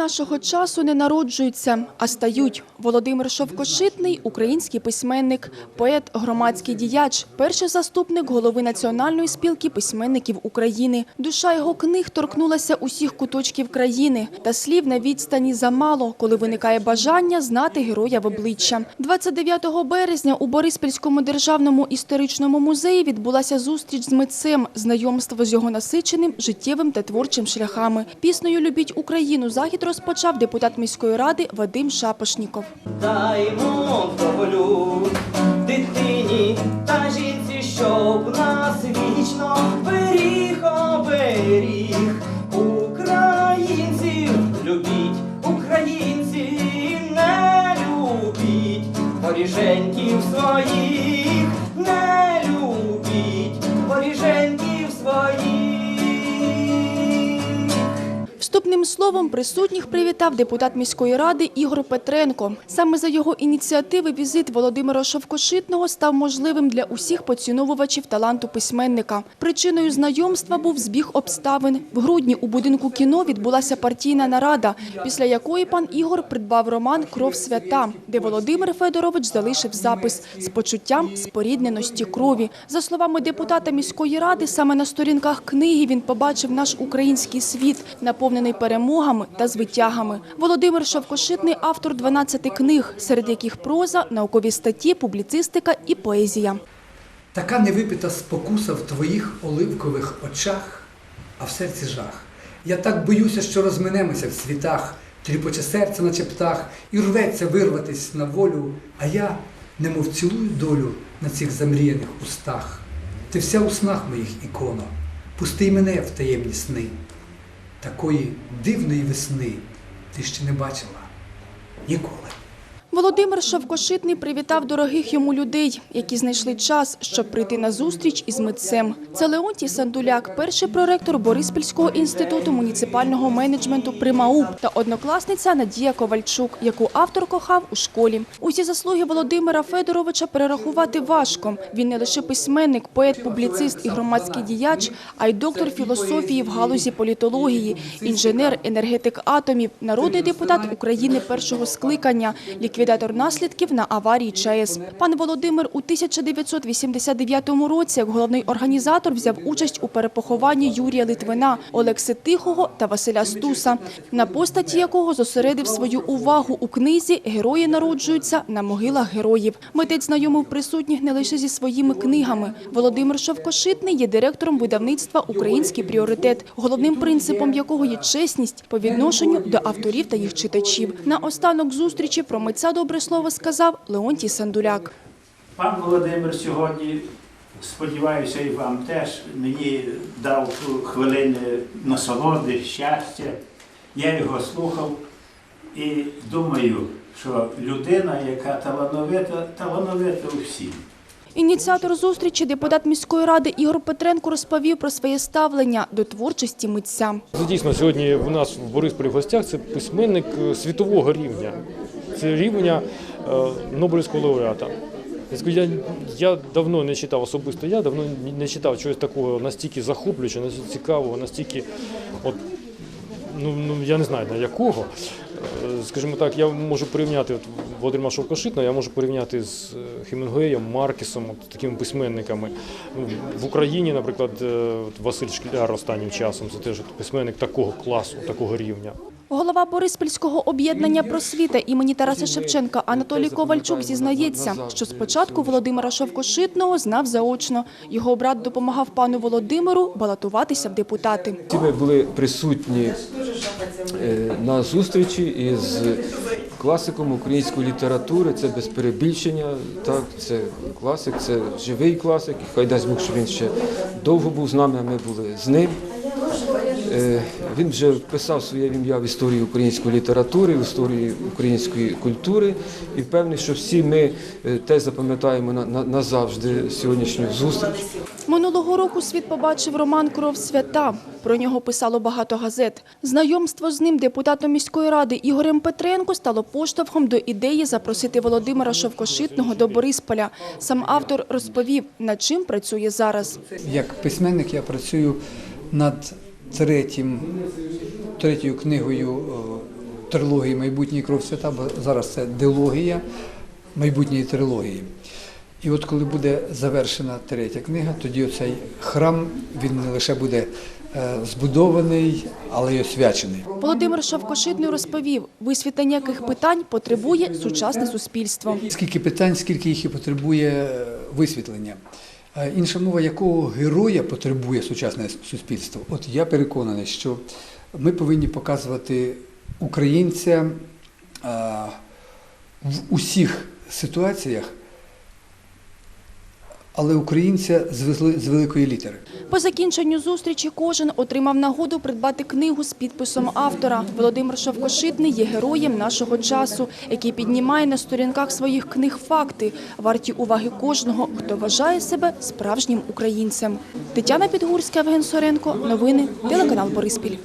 нашого часу не народжуються, а стають. Володимир Шовкошитний – український письменник, поет, громадський діяч, перший заступник голови Національної спілки письменників України. Душа його книг торкнулася усіх куточків країни. Та слів на відстані замало, коли виникає бажання знати героя в обличчя. 29 березня у Бориспільському державному історичному музеї відбулася зустріч з митцем, знайомство з його насиченим життєвим та творчим шляхами. Піснею «Любіть Україну» захід розпочав депутат міської ради Вадим Шапошніков. Даймо волю дитині та жінці, щоб нас вічно беріг оберіг українців, любіть українці, не любіть воріженьків своїх, Вступним словом присутніх привітав депутат міської ради Ігор Петренко. Саме за його ініціативи візит Володимира Шовкошитного став можливим для усіх поціновувачів таланту письменника. Причиною знайомства був збіг обставин. В грудні у будинку кіно відбулася партійна нарада, після якої пан Ігор придбав роман Кров свята, де Володимир Федорович залишив запис з почуттям спорідненості крові. За словами депутата міської ради, саме на сторінках книги він побачив наш український світ, наповнений перемогами та звитягами. Володимир Шовкошитний – автор 12 книг, серед яких проза, наукові статті, публіцистика і поезія. Така невипита спокуса в твоїх оливкових очах, а в серці жах. Я так боюся, що розминемося в світах, тріпоче серце, наче птах, і рветься вирватись на волю, а я, немов цілую долю на цих замріяних устах. Ти вся у снах моїх іконо, пусти мене в таємні сни. Такої дивної весни ти ще не бачила ніколи. Володимир Шовкошитний привітав дорогих йому людей, які знайшли час, щоб прийти на зустріч із митцем. Це Леонтій Сандуляк, перший проректор Бориспільського інституту муніципального менеджменту «Примауп» та однокласниця Надія Ковальчук, яку автор кохав у школі. Усі заслуги Володимира Федоровича перерахувати важко. Він не лише письменник, поет, публіцист і громадський діяч, а й доктор філософії в галузі політології, інженер, енергетик атомів, народний депутат України першого скликання, ліквідатор наслідків на аварії ЧАЕС. Пан Володимир у 1989 році як головний організатор взяв участь у перепохованні Юрія Литвина, Олекси Тихого та Василя Стуса, на постаті якого зосередив свою увагу у книзі «Герої народжуються на могилах героїв». Митець знайомив присутніх не лише зі своїми книгами. Володимир Шовкошитний є директором видавництва «Український пріоритет», головним принципом якого є чесність по відношенню до авторів та їх читачів. На останок зустрічі про митця добре слово сказав Леонтій Сандуляк. Пан Володимир сьогодні, сподіваюся, і вам теж мені дав хвилини насолоди, щастя. Я його слухав і думаю, що людина, яка талановита, талановита у всім. Ініціатор зустрічі, депутат міської ради Ігор Петренко розповів про своє ставлення до творчості митця. Це дійсно сьогодні у нас в Борисполі в гостях це письменник е, світового рівня. Це рівня е, Нобелівського лауреата. Я Я, давно не читав особисто, я давно не читав чогось такого настільки захоплюючого, настільки цікавого, настільки, от, ну, ну я не знаю на якого. Е, Скажімо так, я можу порівняти от, Володимира Шовкошитного, я можу порівняти з е, Хемінгуеєм, Маркесом, от, такими письменниками. Ну, В Україні, наприклад, Василь Шкляр останнім часом це теж письменник такого класу, такого рівня. Голова Бориспільського об'єднання просвіта імені Тараса Шевченка Анатолій Ковальчук зізнається, що спочатку Володимира Шовкошитного знав заочно. Його брат допомагав пану Володимиру балотуватися в депутати. Всі ми були присутні е, на зустрічі із класиком української літератури. Це без перебільшення. Так, це класик, це живий класик. Хай дасть Бог, що він ще довго був з нами, а ми були з ним. Він вже вписав своє ім'я в історії української літератури, в історії української культури. І впевнений, що всі ми е, теж запам'ятаємо на- на- назавжди сьогоднішню зустріч. Минулого року світ побачив роман Кров свята. Про нього писало багато газет. Знайомство з ним депутатом міської ради Ігорем Петренко стало поштовхом до ідеї запросити Володимира Шовкошитного до Борисполя. Сам автор розповів, над чим працює зараз. Як письменник я працюю над третім, третьою книгою е, трилогії майбутній кров свята, бо зараз це дилогія майбутньої трилогії. І от коли буде завершена третя книга, тоді оцей храм він не лише буде е, збудований, але й освячений. Володимир Шовкошитний розповів, висвітлення яких питань потребує сучасне суспільство. Скільки питань, скільки їх і потребує е, висвітлення. Е, Інша мова, якого героя потребує сучасне суспільство? От я переконаний, що ми повинні показувати українця е, в усіх ситуаціях, але українця з вели- з великої літери. По закінченню зустрічі кожен отримав нагоду придбати книгу з підписом автора. Володимир Шовкошитний є героєм нашого часу, який піднімає на сторінках своїх книг факти, варті уваги кожного, хто вважає себе справжнім українцем. Тетяна Підгурська, Евген Соренко. Новини. Телеканал Бориспіль.